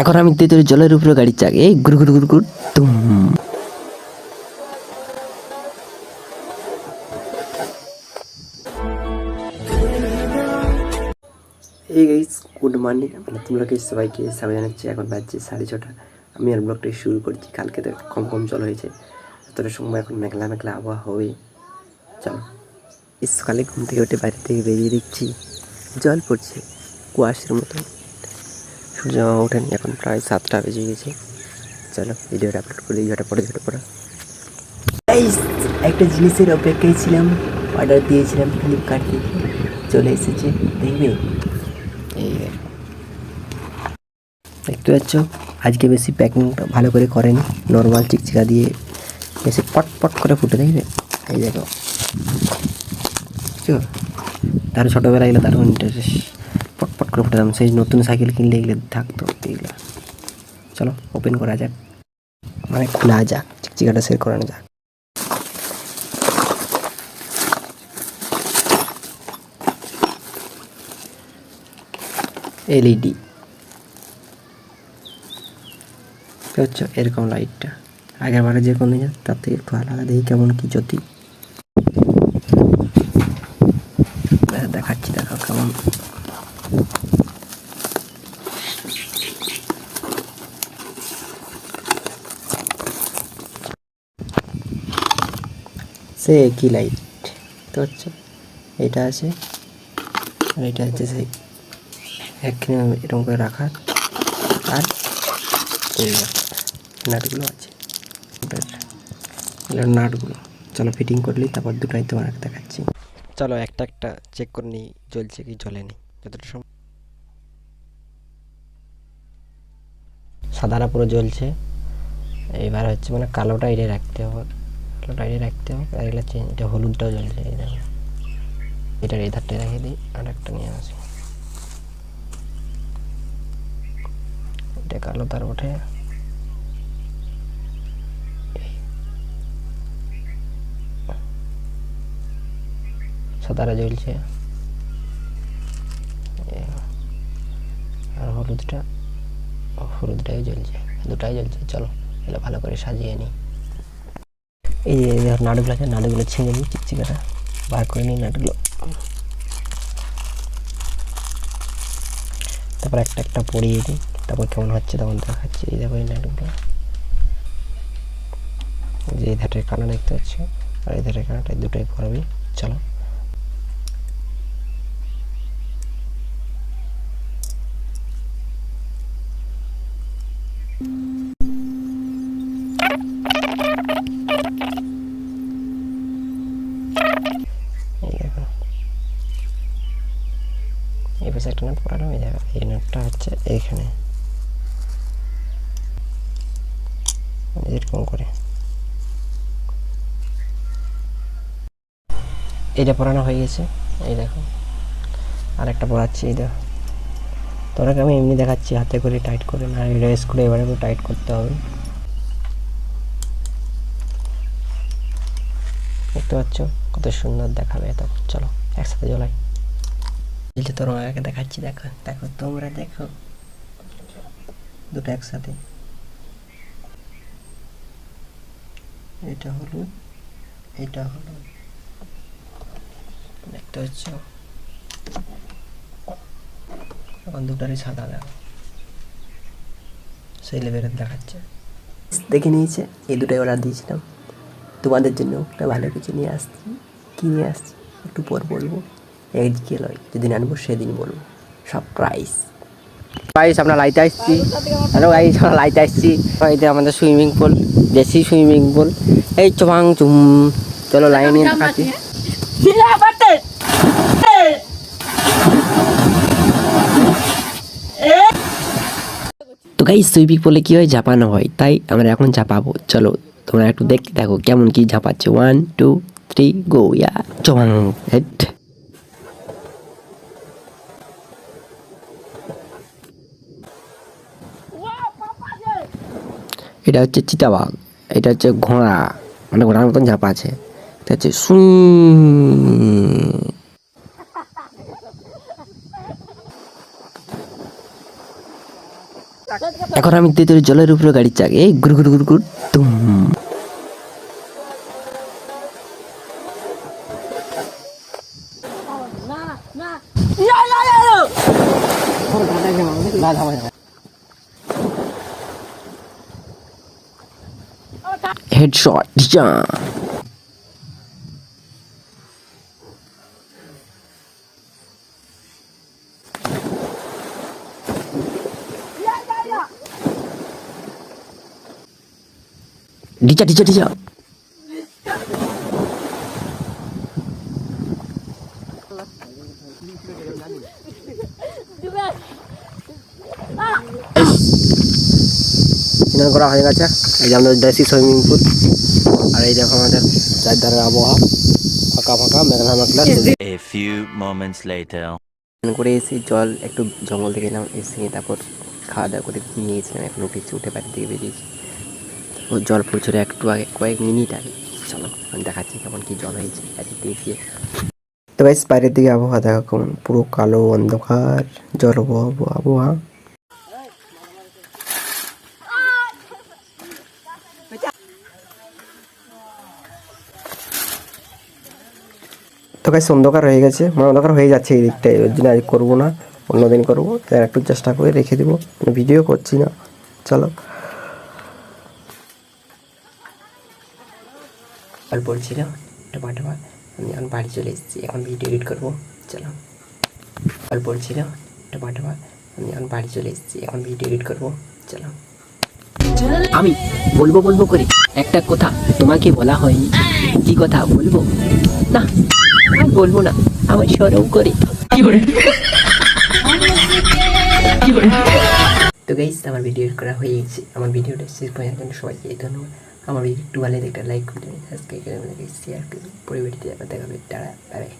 এখন আমি তেতুল জলের উপরে গাড়ি চাক এই গুড় গুড় গুড় গুড় তুম এই গাইস গুড মর্নিং মানে তোমরা কি সবাইকে সবাই জানাচ্ছি, এখন বাজছে সাড়ে ছটা। আমি আর ব্লগটা শুরু করছি, কালকে তো কম কম জল হয়েছে। এতটা সময় এখন মেঘলা মেঘলা আবহাওয়া হবে। চলো সকালে ঘুম থেকে উঠে বাইরে থেকে বেরিয়ে দেখছি, জল পড়ছে কুয়াশার মতো সূর্য ওঠেন, এখন প্রায় সাতটা বেজে গেছে। চলো, ভিডিওটা আপলোড করে দিই ঝটা পড়ে ঝটা পড়া একটা জিনিসের অপেক্ষায় ছিলাম অর্ডার দিয়েছিলাম ফ্লিপকার্ট থেকে। চলে এসেছে, দেখবে? এই দেখতে পাচ্ছ, আজকে বেশি প্যাকিংটা ভালো করে করেনি। নর্মাল চিকচিকা দিয়ে বেশি পট পট করে ফুটে দেখবে? এই দেখো। তার ছোটোবেলা এগুলো তার ইন্টারেস্ট পট পট করে ফুটাতাম। সেই নতুন সাইকেল কিনলে এগুলো থাকতো, এগুলো। চলো ওপেন করা যাক। মানে খোলা যাক, চিকচিকাটা সের করানো যাক। এলইডি। হচ্ছে এরকম লাইটটা আগের বারে যে কোনো তার থেকে একটু আলাদা দেখি কেমন কি জ্যোতি দেখা- দেখাচ্ছি দেখো কেমন সে একই লাইট তো হচ্ছে এটা আছে আর এটা হচ্ছে সেই একখানে এরকম করে রাখার আর নাটগুলো আছে। এগুলোর নাটগুলো। চলো ফিটিং করলেই তারপর দুটাই তোমার দেখাচ্ছি। চলো একটা একটা চেক করে নিই, জ্বলছে কি জ্বলে জ্বলেনি যতটা সময় সাদাটা পুরো জ্বলছে। এবার হচ্ছে মানে কালোটা এড়িয়ে রাখতে হবে। কালোটা এড়িয়ে রাখতে হবে, আর এগুলো চেঞ্জ এটা হলুদটাও জ্বলছে এই দেখো এটার এই ধারটা রেখে দিই, আর একটা নিয়ে আসি। এটা কালো তার ওঠে। সাদারা জ্বলছে। আর হলুদটা, হলুদটাই জ্বলছে, দুটাই জ্বলছে, চলো, এগুলো ভালো করে সাজিয়ে নিই। এই যে ধর নাড়ুগুলো আছে, নাড়ুগুলো ছিঁড়ে নিই চিকচিকাটা বার করে নিই নাড়ুগুলো তারপর একটা একটা পড়িয়ে দিই, তারপর কেমন হচ্ছে তখন দেখাচ্ছি। এই দেখো এই নাটকটা যে এই ধারের কানা দেখতে পাচ্ছি? আর এই ধারের কানাটা দুটোই করাবি চলো এই দেখো এই পাশে একটা নাট পড়ানো এই দেখো এই নাটটা হচ্ছে এইখানে। এরকম করে। এটা পড়ানো হয়ে গেছে, এই দেখো। আর একটা পড়াচ্ছি, এই দেখো। তোরাকে আমি এমনি দেখাচ্ছি, হাতে করে টাইট করে, না রেস করে এবারে করে টাইট করতে হবে। দেখতে পাচ্ছ? কত সুন্দর দেখাবে তখন চলো, একসাথে জ্বলাই। বলছে তোর মাকে দেখাচ্ছি দেখো দেখো তোমরা দেখো দুটো একসাথে এটা হলো এটা হলো দেখতে হচ্ছ এখন দুটারই সাদা দেখো সেই লেভেলের দেখাচ্ছে দেখে নিয়েছে এই দুটাই অর্ডার দিয়েছিলাম তোমাদের জন্য একটা ভালো কিছু নিয়ে আসছি কী নিয়ে আসছি একটু পর বলব একদিকে লয়? যেদিন আনব সেদিন বলব। সারপ্রাইজ গাইস আমরা লাইতে আসছি। হ্যালো গাইস আমরা লাইতে আসছি। এটা আমাদের সুইমিং পুল দেশি সুইমিং পুল এই চবাং চুম। চলো লাইন নিয়ে দেখাচ্ছি তো গাইস সুইমিং পুলে কি হয়? ঝাপানো হয়। তাই আমরা এখন ঝাপাবো। চলো তোমরা একটু দেখতে দেখো কেমন কি ঝাঁপাচ্ছে? ওয়ান টু থ্রি গো ইয়া চবাং হেড এটা হচ্ছে চিতাবাঘ এটা হচ্ছে ঘোড়া মানে ঘোড়ার মতন ঝাপা আছে। এটা হচ্ছে এখন আমি তেতুর জলের উপরে গাড়ি চাক এই গুড় গুড় গুড় গুড় তুম headshot headshot ya. dia. Dijak, dijak, dijak. করা হয়ে গেছে। এই যে আমাদের দেশি সুইমিং পুল আর এই দেখো আমাদের চারধারের আবহাওয়া। ফাঁকা ফাঁকা মেঘলা মেঘলা। করে এসে জল একটু জঙ্গল থেকে এলাম এসে তারপর খাওয়া দাওয়া করে নিয়েছিলাম এখন উঠেছি উঠে বাড়ি থেকে বেরিয়েছি ও জল পড়ছিল একটু আগে কয়েক মিনিট আগে। চলো আমি দেখাচ্ছি কেমন কি জল হয়েছে দিয়ে। গিয়ে তো বাইরের দিকে আবহাওয়া দেখো কেমন পুরো কালো অন্ধকার জল আবহাওয়া। তো গাইস অন্ধকার হয়ে গেছে। মানে অন্ধকার হয়ে যাচ্ছে এই দিকটায় ওর জন্য আজ করব না, অন্যদিন করব তাই একটু চেষ্টা করে রেখে দেবো। ভিডিও করছি না। চলো। আর বলছিল টপা টপা আমি এখন বাড়ি চলে এসেছি। এখন ভিডিও এডিট করব। চলো। আর বলছিল টপা টপা আমি এখন বাড়ি চলে এসেছি। এখন ভিডিও এডিট করব। চলো। আমি বলব বলব করে একটা কথা তোমাকে বলা হয়নি। কি কথা বলব? না। আর বলব না আমার সরম করে। তো গাইস আমার ভিডিও করা হয়ে গেছে। আমার ভিডিওটা শেষ পর্যন্ত জন্য সবাইকে ধন্যবাদ। আমার ভিডিও একটু ভালো লাগে একটা লাইক করে সাবস্ক্রাইব করে শেয়ার করে পরে ভিডিওতে আবার দেখা হবে। Bye bye